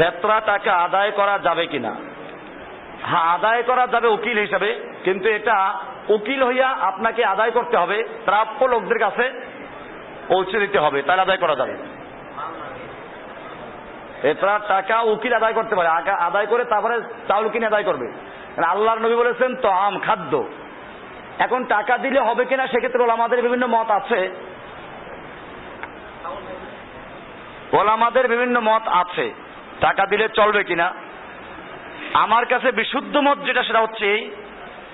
ফেতরা টাকা আদায় করা যাবে কিনা? হ্যাঁ আদায় করা যাবে উকিল হিসাবে, কিন্তু এটা উকিল হইয়া আপনাকে আদায় করতে হবে, প্রাপ্য লোকদের কাছে পৌঁছে দিতে হবে, তাহলে আদায় করা যাবে। ফেতরার টাকা উকিল আদায় করতে পারে আদায় করে তারপরে চাউল কিনে আদায় করবে। আল্লাহর নবী বলেছেন তো আম খাদ্য। এখন টাকা দিলে হবে কিনা, সেক্ষেত্রে আমাদের বিভিন্ন মত আছে। ওলামাদের বিভিন্ন মত আছে। টাকা দিলে চলবে কিনা? আমার কাছে বিশুদ্ধ মত যেটা সেটা হচ্ছে এই,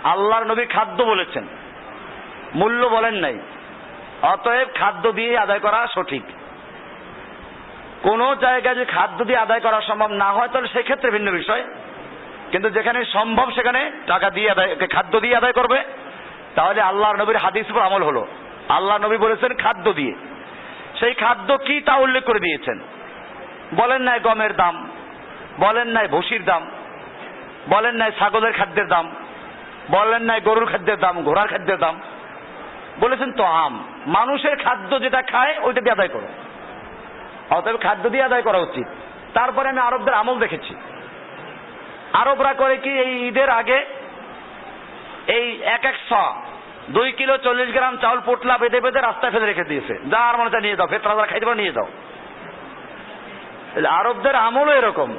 আল্লাহর নবী খাদ্য বলেছেন। মূল্য বলেন নাই। অতএব খাদ্য দিয়ে আদায় করা সঠিক। কোন জায়গায় যে খাদ্য দিয়ে আদায় করা সম্ভব না হয় তাহলে সেক্ষেত্রে ভিন্ন বিষয়। কিন্তু যেখানে সম্ভব সেখানে টাকা দিয়ে আদায় খাদ্য দিয়ে আদায় করবে। তাহলে আল্লাহর নবীর হাদিস উপর আমল হলো। আল্লাহ নবী বলেছেন খাদ্য দিয়ে। সেই খাদ্য কি তা উল্লেখ করে দিয়েছেন। বলেন নাই গমের দাম, বলেন নাই ভুসির দাম, বলেন নাই ছাগলের খাদ্যের দাম, বলেন নাই গরুর খাদ্যের দাম, ঘোড়ার খাদ্যের দাম। বলেছেন তো আম, মানুষের খাদ্য যেটা খায় ওইটা দিয়ে আদায় করো। অতএব খাদ্য দিয়ে আদায় করা উচিত। তারপরে আমি আরবদের আমল দেখেছি। আরবরা করে কি এই ঈদের আগে এই এক এক শ, দুই কিলো চল্লিশ গ্রাম চাউল পোটলা বেঁধে বেঁধে রাস্তায় ফেলে রেখে দিয়েছে। যা আর মনে নিয়ে যাও ফেতরা যারা খাইতে পারো, নিয়ে যাও আরবদের আমলও এরকম।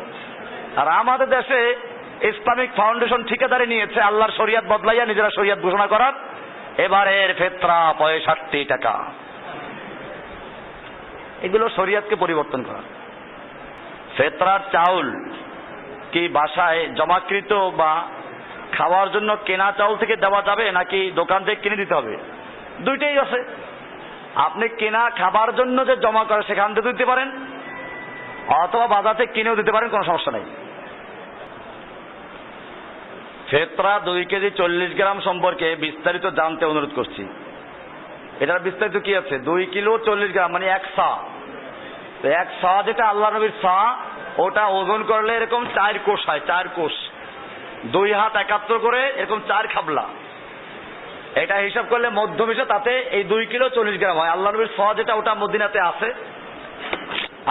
আর আমাদের দেশে ইসলামিক ফাউন্ডেশন ঠিকাদারি নিয়েছে, আল্লাহর শরিয়াত বদলাইয়া নিজেরা শরিয়াত ঘোষণা করার। এবারের ফেতরা পঁয়ষট্টি টাকা। এগুলো শরিয়াতকে পরিবর্তন করা। ফেতরার চাউল কি বাসায় জমাকৃত বা খাওয়ার জন্য কেনা চাউল থেকে দেওয়া যাবে, নাকি দোকান থেকে কিনে দিতে হবে? দুইটাই আছে। আপনি কেনা খাবার জন্য যে জমা করে, সেখান থেকে দিতে পারেন। অথবা বাজার থেকে কিনেও দিতে পারেন, কোনো সমস্যা নেই। ফেতরা দুই কেজি চল্লিশ গ্রাম সম্পর্কে বিস্তারিত জানতে অনুরোধ করছি। এটার বিস্তারিত কি আছে? দুই কিলো চল্লিশ গ্রাম মানে এক সা। এক সা যেটা আল্লাহ নবীর সা, ওটা ওজন করলে এরকম চার কোষ হয়, চার কোষ। দুই হাত একাত্তর করে এরকম চার খাবলা। এটা হিসাব করলে মধ্যম তাতে এই দুই কিলো চল্লিশ গ্রাম হয়। আল্লাহ নবীর স যেটা, ওটা মদিনাতে আছে।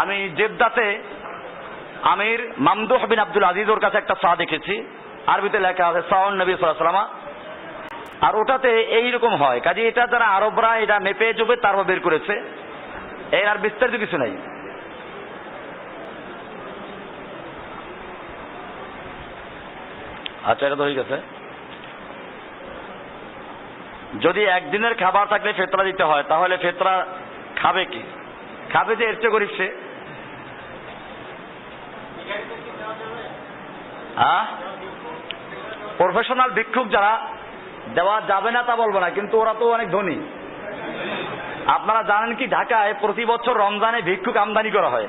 আমি জেদ্দাতে আমির মামদুহ বিন আব্দুল আজিজ ওর কাছে একটা সা দেখেছি। আরবিতে লেখা আছে, সাউন নবী সাল্লামা আর ওটাতে এইরকম হয়, কাজে এটা যারা আরবরা, এটা মেপে চুপে তারপর বের করেছে। এর আর বিস্তারিত কিছু নাই। আচ্ছা এটা তো হয়ে গেছে। যদি একদিনের খাবার থাকলে ফেতরা দিতে হয়, তাহলে ফেতরা খাবে কি? খাবে যে এর চেয়ে গরিব সে। প্রফেশনাল ভিক্ষুক যারা, দেওয়া যাবে না তা বলব না, কিন্তু ওরা তো অনেক ধনী। আপনারা জানেন কি, ঢাকায় প্রতি বছর রমজানে ভিক্ষুক আমদানি করা হয়।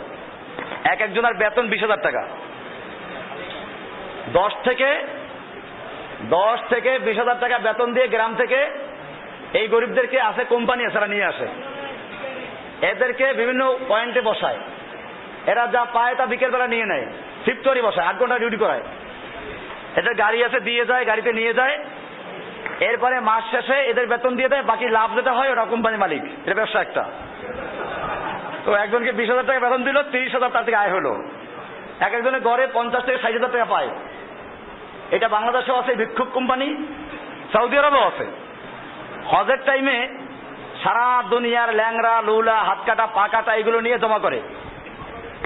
এক একজনের বেতন বিশ হাজার টাকা। দশ থেকে দশ থেকে বিশ হাজার টাকা বেতন দিয়ে গ্রাম থেকে এই গরিবদেরকে আসে কোম্পানি এরা নিয়ে আসে। এদেরকে বিভিন্ন পয়েন্টে বসায়। এরা যা পায় তা বিকেল বেলা নিয়ে নেয়। শিফট বসায়, আট ঘণ্টা ডিউটি করায়। এদের গাড়ি আছে, দিয়ে যায়, গাড়িতে নিয়ে যায়। এরপরে মাস শেষে এদের বেতন দিয়ে দেয়, বাকি লাভ যেটা হয় ওরা কোম্পানি মালিক। এটা ব্যবসা একটা। তো একজনকে বিশ হাজার টাকা বেতন দিল, তিরিশ হাজার তার থেকে আয় হলো। এক একজনের গড়ে পঞ্চাশ থেকে ষাট হাজার টাকা পায়। এটা বাংলাদেশেও আছে, বিক্ষোভ কোম্পানি, সৌদি আরবেও আছে। হজের টাইমে সারা দুনিয়ার ল্যাংরা লুলা হাত কাটা পা কাটা এগুলো নিয়ে জমা করে।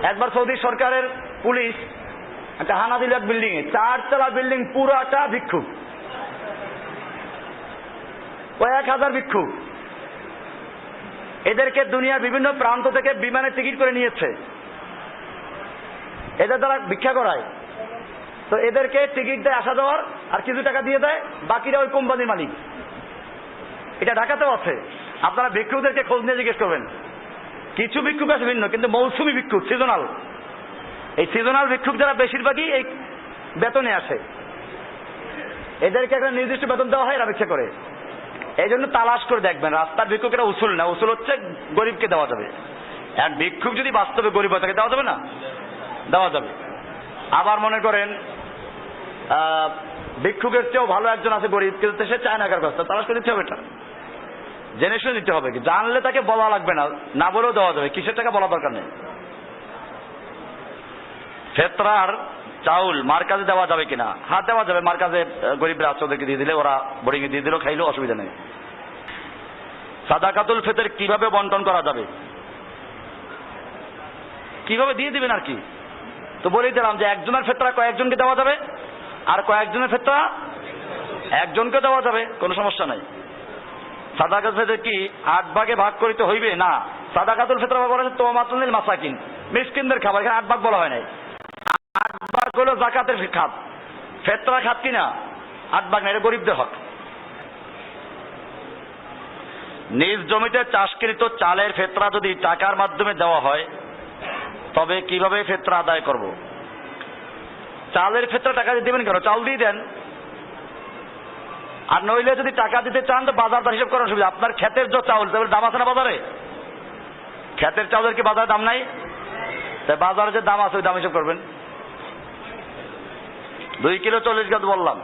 একবার সৌদি সরকারের পুলিশ একটা হানা দিল এক বিল্ডিং এ। চারতলা বিল্ডিং পুরাটা ভিক্ষুক। কয়েক হাজার ভিক্ষুক। এদেরকে দুনিয়ার বিভিন্ন প্রান্ত থেকে বিমানে টিকিট করে নিয়েছে। এদের দ্বারা ভিক্ষা করায়। তো এদেরকে টিকিট দেয় আসা যাওয়ার, আর কিছু টাকা দিয়ে দেয়, বাকিরা ওই কোম্পানির মালিক। এটা ঢাকাতেও আছে। আপনারা ভিক্ষুকদেরকে খোঁজ নিয়ে জিজ্ঞেস করবেন। কিছু ভিক্ষুক আছে ভিন্ন, কিন্তু মৌসুমি ভিক্ষুক সিজনাল এই সিজনাল ভিক্ষুক যারা বেশিরভাগই এই বেতনে আসে। এদেরকে একটা নির্দিষ্ট বেতন দেওয়া হয়, এরা ভিক্ষা করে। এই জন্য তালাশ করে দেখবেন, রাস্তার ভিক্ষুক এটা উসুল না, উসুল হচ্ছে গরিবকে দেওয়া যাবে। এক ভিক্ষুক যদি বাস্তবে গরিব হয় তাকে দেওয়া যাবে না? দেওয়া যাবে। আবার মনে করেন ভিক্ষুকের চেয়েও ভালো একজন আছে গরিব, কিন্তু সে চায় না কার কাছে। তালাশ করে দিতে হবে এটা। জেনে শুনে দিতে হবে। জানলে তাকে বলা লাগবে না না বলেও দেওয়া যাবে। কিসের টাকা বলা দরকার নেই? ফেতরার চাউল মার কাছে দেওয়া যাবে কিনা? হাত দেওয়া যাবে মার আহ, গরিবরা আছে ওদেরকে দিয়ে দিলে ওরা বোর্ডিং এ দিয়ে দিলেও খাইলেও অসুবিধা নেই। সাদাকাতুল ফেতের কীভাবে বন্টন করা যাবে? কীভাবে দিয়ে দিবেন আর কি? তো বলেই দিলাম যে একজনের ফেতরা কয়েকজনকে দেওয়া যাবে আর কয়েকজনের ফেতরা একজনকে দেওয়া যাবে কোনো সমস্যা নাই। সাদাকাতুল ফেতর কি আট ভাগে ভাগ করিতে হইবে? না। সাদাকাতুল ফেতরা বলা হচ্ছে তোমামাতুল মাসাকিন মিসকিনদের খাবার এখানে আট ভাগ বলা হয় নাই। আট ভাগ হলো জাকাতের খাত। ফেতরা খাত কিনা? আট ভাগ না, এটা গরিবদের হক। নিজ জমিতে চাষকৃত চালের ফেতরা যদি টাকার মাধ্যমে দেওয়া হয়, তবে কীভাবে ফেতরা আদায় করব? চালের ফেতরা টাকা দিয়ে দেবেন কেন? চাল দিয়ে দেন। আর নইলে যদি টাকা দিতে চান, তো বাজার দর হিসাব করার সুবিধা। আপনার ক্ষেতের যে চাউল, তাহলে দাম আছে না বাজারে? ক্ষেতের চাউলের কি বাজারে দাম নাই? তাই বাজারে যে দাম আছে, ওই দাম হিসাব করবেন। দুই কিলো চল্লিশ গাছ বললাম।